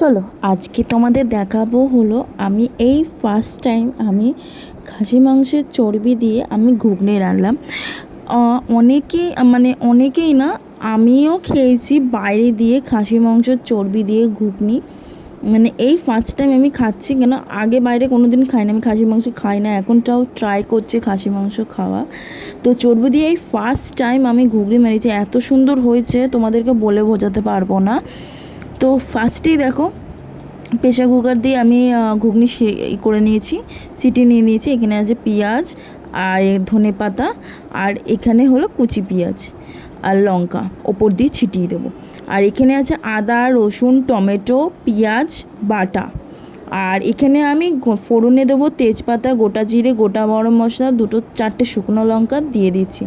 চলো আজকে তোমাদের দেখাবো হলো আমি এই ফার্স্ট টাইম আমি খাসি মাংসের চর্বি দিয়ে আমি ঘুগনি রান্নলাম আহ, অনেকেই মানে অনেকেই না আমিও খেয়েছি বাইরে দিয়ে খাসি মাংসের চর্বি দিয়ে ঘুগনি। মানে এই ফার্স্ট টাইম আমি খাচ্ছি কেন আগে বাইরে কোনো দিন খাই না আমি খাসি মাংস খাই না এখনটাও ট্রাই করছি খাসি মাংস খাওয়া। তো চর্বি দিয়ে এই ফার্স্ট টাইম আমি ঘুগনি মেরেছি এত সুন্দর হয়েছে তোমাদেরকে বলে বোঝাতে পারব না। তো ফার্স্টেই দেখো প্রেশার কুকার দিয়ে আমি ঘুগনি করে নিয়েছি, সিটি নিয়ে নিয়েছি, এখানে আছে পেঁয়াজ আর ধনে পাতা আর এখানে হলো কুচি পেঁয়াজ আর লঙ্কা, ওপর দিয়ে ছিটিয়ে দেবো। আর এখানে আছে আদা, রসুন, টমেটো, পেঁয়াজ, বাটা। আর এখানে আমি ফোড়নে দেবো তেজপাতা, গোটা জিরে, গোটা গরম মশলা, দুটো চারটে শুকনো লঙ্কা দিয়ে দিচ্ছি।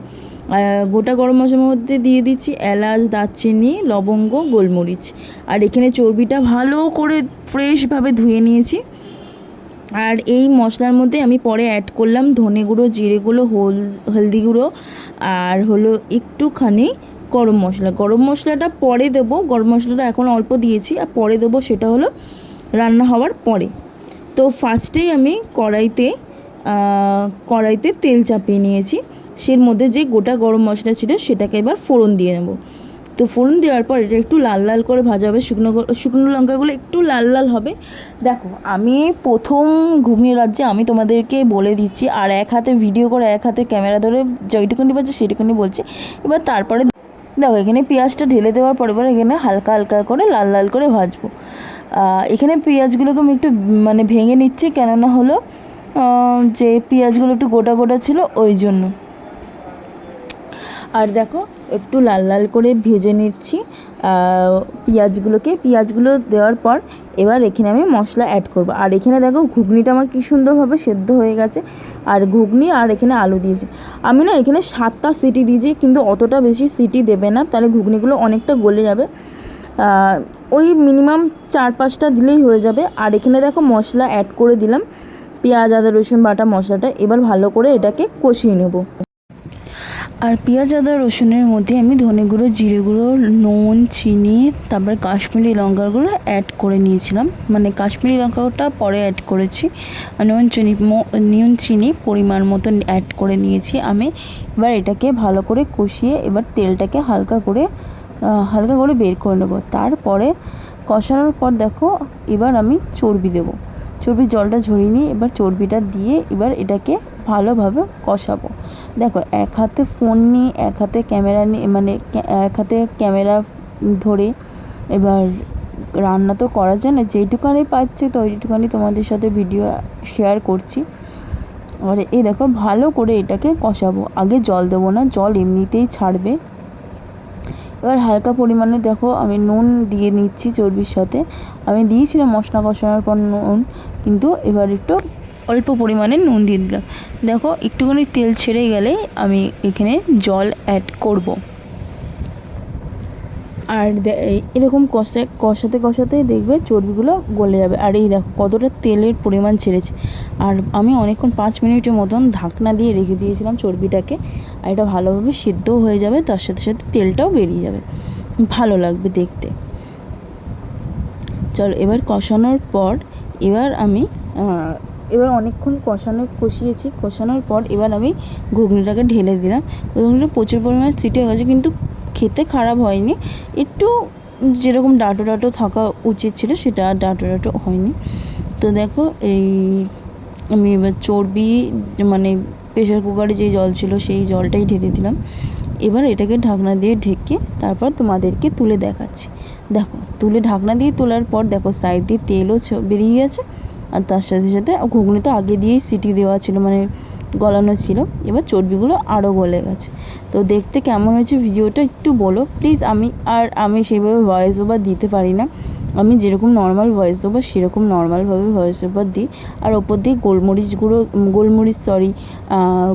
গোটা গরম মশলার মধ্যে দিয়ে দিচ্ছি এলাচ, দারচিনি, লবঙ্গ, গোলমরিচ। আর এখানে চর্বিটা ভালো করে ফ্রেশভাবে ধুয়ে নিয়েছি। আর এই মশলার মধ্যে আমি পরে অ্যাড করলাম ধনে গুঁড়ো, জিরে গুঁড়ো, হল, হলদি গুঁড়ো আর হলো একটুখানি গরম মশলা। গরম মশলাটা পরে দেবো, গরম মশলাটা এখন অল্প দিয়েছি আর পরে দেবো সেটা হলো রান্না হওয়ার পরে। তো ফার্স্টেই আমি কড়াইতে কড়াইতে তেল চাপিয়ে নিয়েছি। সের মধ্যে যে গোটা গরম মশলা ছিল সেটাকে এবার ফোড়ন দিয়ে নেব। তো ফোড়ন দেওয়ার পর এটা একটু লাল লাল করে ভাজা হবে। শুকনো শুকনো লঙ্কাগুলো একটু লাল লাল হবে। দেখো, আমি প্রথম ঘুগনি রাজ্যে আমি তোমাদেরকে বলে দিচ্ছি, আর এক হাতে ভিডিও করে এক হাতে ক্যামেরা ধরে যেইটুকুনি পাচ্ছে সেটুকুনি বলছি। এবার তারপরে দেখো, এখানে পেঁয়াজটা ঢেলে দেওয়ার পরে এবার এখানে হালকা হালকা করে লাল লাল করে ভাজবো। এখানে পেঁয়াজগুলোকে আমি একটু মানে ভেঙে নিচ্ছি, কেননা হলো যে পেঁয়াজগুলো একটু গোটা গোটা ছিল, ওই জন্য। আর দেখো, একটু লাল লাল করে ভেজে নিচ্ছি পেঁয়াজগুলোকে। পেঁয়াজগুলো দেওয়ার পর এবার এখানে আমি মশলা অ্যাড করব। আর এখানে দেখো, ঘুগনিটা আমার কি সুন্দরভাবে সেদ্ধ হয়ে গেছে। আর ঘুগনি আর এখানে আলু দিয়েছি। আমি না এখানে সাতটা সিটি দিয়েছি, কিন্তু অতটা বেশি সিটি দেবে না, তাহলে ঘুগনিগুলো অনেকটা গলে যাবে। ওই মিনিমাম চার পাঁচটা দিলেই হয়ে যাবে। আর এখানে দেখো, মশলা অ্যাড করে দিলাম। পেঁয়াজ, আদা, রসুন, বাটা, মশলাটা এবার ভালো করে এটাকে কষিয়ে নেব। আর পেঁয়াজ, আদা, রসুনের মধ্যে আমি ধনে গুঁড়ো, জিরে গুঁড়ো, নুন, চিনি, তারপর কাশ্মীরি লঙ্কার গুঁড়ো অ্যাড করে নিয়েছিলাম। মানে কাশ্মীরি লঙ্কাটা পরে অ্যাড করেছি। নুন, চিনি নুন, চিনি পরিমাণ মতো অ্যাড করে নিয়েছি। আমি এবার এটাকে ভালো করে কষিয়ে এবার তেলটাকে হালকা করে হালকা করে বের করে নেব। তারপরে কষানোর পর দেখো, এবার আমি চর্বি দেবো। চর্বির জলটা ঝরিয়ে নিয়ে এবার চর্বিটা দিয়ে এবার এটাকে ভালোভাবে কষাবো। দেখো, এক হাতে ফোন নিয়ে, এক হাতে ক্যামেরা নিয়ে মানে এক হাতে ক্যামেরা ধরে এবার রান্না তো করা যায় না যেইটুকানি পাচ্ছি তো ওইটুকানি তোমাদের সাথে ভিডিও শেয়ার করছি। আর এই দেখো, ভালো করে এটাকে কষাবো। আগে জল দেবো না, জল এমনিতেই ছাড়বে। এবার হালকা পরিমাণে দেখো আমি নুন দিয়ে নিচ্ছি চর্বির সাথে। আমি দিয়েছিলাম মশলা কষানোর পর নুন, কিন্তু এবার একটু অল্প পরিমাণে নুন দিয়ে দিলাম। দেখো, একটুখানি তেল ছেড়ে গেলে আমি এখানে জল অ্যাড করব। আর এরকম কষা, কষাতে, কষাতেই দেখবে চর্বিগুলো গলে যাবে। আর এই দেখো, কতটা তেলের পরিমাণ ছেড়েছে। আর আমি অনেকক্ষণ পাঁচ মিনিটের মতন ঢাকনা দিয়ে রেখে দিয়েছিলাম চর্বিটাকে। আর এটা ভালোভাবে সিদ্ধও হয়ে যাবে, তার সাথে সাথে তেলটাও বেরিয়ে যাবে। ভালো লাগবে দেখতে। চলো, এবার কষানোর পর এবার আমি এবার অনেকক্ষণ কষানো, কষিয়েছি। কষানোর পর এবার আমি ঘুগনিটাকে ঢেলে দিলাম। ঘুগনিটা প্রচুর পরিমাণে সিটে গেছে, কিন্তু খেতে খারাপ হয়নি। একটু যেরকম ডাটো ডাটো থাকা উচিত ছিল, সেটা আর ডাটো ডাটো হয়নি। তো দেখো, এই আমি এবার চর্বি মানে প্রেশার কুকারে যে জল ছিল, সেই জলটাই ঢেলে দিলাম। এবার এটাকে ঢাকনা দিয়ে ঢেকে তারপর তোমাদেরকে তুলে দেখাচ্ছি। দেখো, তুলে ঢাকনা দিয়ে তোলার পর দেখো সাইড দিয়ে তেলও বেরিয়ে গেছে। আর তার সাথে সাথে ঘুগনি তো আগে দিয়েই সিটি দেওয়া ছিল মানে গলানো ছিল। এবার চর্বিগুলো আরও গলে গেছে। তো দেখতে কেমন হয়েছে ভিডিওটা একটু বলো। প্লিজ আমি আর আমি সেইভাবে ভয়েস ওভার দিতে পারি না। আমি যেরকম নর্মাল ভয়েস ওভার সেরকম নর্মালভাবে ভয়েস ওভার দিই। আর ওপর দিয়ে গোলমরিচ গুঁড়ো গোলমরিচ সরি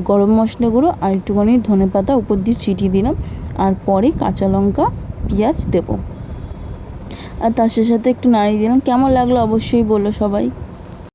গরম মশলা গুঁড়ো আর একটুখানি ধনে পাতা উপর দিয়ে ছিটিয়ে দিলাম। আর পরে কাঁচা লঙ্কা, পেঁয়াজ দেবো। আর তার সাথে সাথে একটু নাড়িয়ে দিলাম। কেমন লাগল অবশ্যই বলো সবাই।